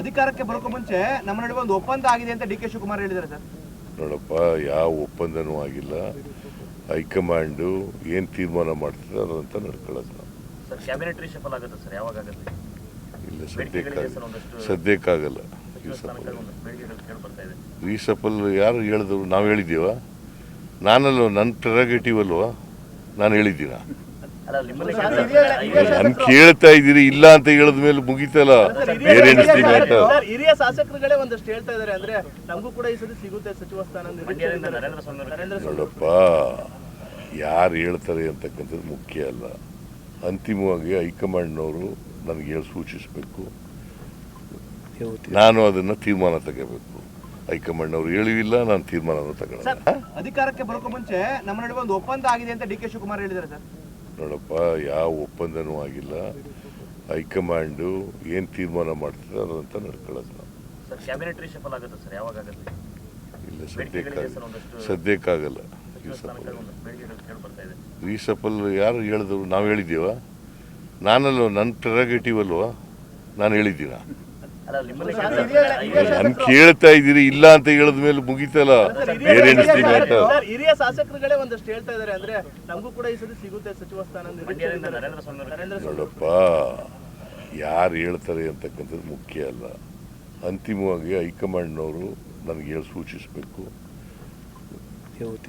ಅಧಿಕಾರಕ್ಕೆ ಬರೋಕ್ಕೂ ಮುಂಚೆ ನಮ್ಮ ನಡುವೆ ಒಂದು ಒಪ್ಪಂದ ಆಗಿದೆ ಅಂತ ಡಿ ಕೆ ಶಿವಕುಮಾರ್ ಹೇಳಿದ್ದಾರೆ ಸರ್. ನೋಡಪ್ಪ ಯಾವ ಒಪ್ಪಂದನೂ ಆಗಿಲ್ಲ. ಹೈಕಮಾಂಡು ಏನು ತೀರ್ಮಾನ ಮಾಡ್ತದೆ ಅದಂತ ನಡ್ಕೊಳ್ಳೋದು ನಾವು. ಸರ್ ಕ್ಯಾಬಿನೆಟ್ ರಿಷಫಲ್ ಆಗುತ್ತೆ ಸರ್? ಯಾವಾಗ ಆಗುತ್ತೆ? ಇಲ್ಲ ಸದ್ಯಕ್ಕಾಗಲ್ಲ. ಸದ್ಯಕ್ಕಾಗಲ್ಲ ರೀಸಪಲ್ ಯಾರು ಹೇಳಿದ್ರು? ನಾವು ಹೇಳಿದ್ದೀವ? ನಾನಲ್ಲೋ ನನ್ನ ಪ್ರೆರಗೇಟಿವ್ ಅಲ್ವಾ? ನಾನು ಹೇಳಿದ್ದೀನ? ನನ್ ಕೇಳ್ತಾ ಇದ್ದೀರಿ ಇಲ್ಲ ಅಂತ ಹೇಳಿದ ಮೇಲೆ ಮುಗಿತಲ್ಲ? ಬೇರೆ ಹಿರಿಯ ಶಾಸಕರುಗಳೇ ಒಂದಷ್ಟು ಹೇಳ್ತಾ ಇದ್ದಾರೆ. ಅಂದ್ರೆ ನಮಗೂ ಕೂಡ ಈ ಸತಿ ಸಿಗುತ್ತೆ ಸಚಿವ ಸ್ಥಾನ ನೋಡಪ್ಪ ಯಾರು ಹೇಳ್ತಾರೆ ಅಂತಕ್ಕಂಥದ್ದು ಮುಖ್ಯ ಅಲ್ಲ. ಅಂತಿಮವಾಗಿ ಹೈಕಮಾಂಡ್ನವರು ನನಗೆ ಹೇಳಿ ಸೂಚಿಸಬೇಕು. ನಾನು ಅದನ್ನು ತೀರ್ಮಾನ ತಗೋಬೇಕು. ಹೈಕಮಾಂಡ್ನವ್ರು ಹೇಳಿವಿಲ್ಲ ನಾನು ತೀರ್ಮಾನ ತಗೋಣ ಅಧಿಕಾರಕ್ಕೆ ಬರೋಕ್ಕೂ ಮುಂಚೆ ನಮ್ಮ ನಡುವೆ ಒಂದು ಒಪ್ಪಂದ ಆಗಿದೆ ಅಂತ ಡಿ ಕೆ ಶಿವಕುಮಾರ್ ಹೇಳಿದ್ದಾರೆ ಸರ್. ನೋಡಪ್ಪ ಯಾವ ಒಪ್ಪಂದನೂ ಆಗಿಲ್ಲ. ಹೈಕಮಾಂಡು ಏನು ತೀರ್ಮಾನ ಮಾಡ್ತದೆ ಅದಂತ ನಡ್ಕೊಳ್ಳೋದು ನಾವು. ಇಲ್ಲ ಸದ್ಯಕ್ಕಾಗಲ್ಲ ಸದ್ಯಕ್ಕಾಗಲ್ಲ ರೀಸಫಲ್ ಯಾರು ಹೇಳಿದ್ರು? ನಾವು ಹೇಳಿದ್ದೀವ? ನಾನಲ್ಲೋ ನನ್ನ ಪ್ರೆರಗೇಟಿವ್ ಅಲ್ವಾ? ನಾನು ಹೇಳಿದ್ದೀನ? ನನ್ ಕೇಳ್ತಾ ಇದ್ದೀರಿ ಇಲ್ಲ ಅಂತ ಹೇಳಿದ ಮೇಲೆ ಮುಗಿತಲ್ಲ? ಸರ್, ಹಿರಿಯ ಶಾಸಕರುಗಳೇ ಒಂದಷ್ಟು ಹೇಳ್ತಾ ಇದ್ದಾರೆ. ಅಂದ್ರೆ ನಮಗೂ ಕೂಡ ಈ ಸತಿ ಸಿಗುತ್ತೆ ಸಚಿವ ಸ್ಥಾನ ನೋಡಪ್ಪ ಯಾರು ಹೇಳ್ತಾರೆ ಅಂತಕ್ಕಂಥದ್ದು ಮುಖ್ಯ ಅಲ್ಲ. ಅಂತಿಮವಾಗಿ ಹೈಕಮಾಂಡ್ನವರು ನನಗೆ ಹೇಳಿ ಸೂಚಿಸಬೇಕು.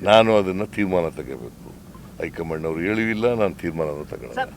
ನಾನು ಅದನ್ನು ತೀರ್ಮಾನ ತಗೋಬೇಕು. ಹೈಕಮಾಂಡ್ನವ್ರು ಹೇಳಿವಿಲ್ಲ ನಾನು ತೀರ್ಮಾನವನ್ನು ತಗೊಳ್ಳೋಣ ಸರ್.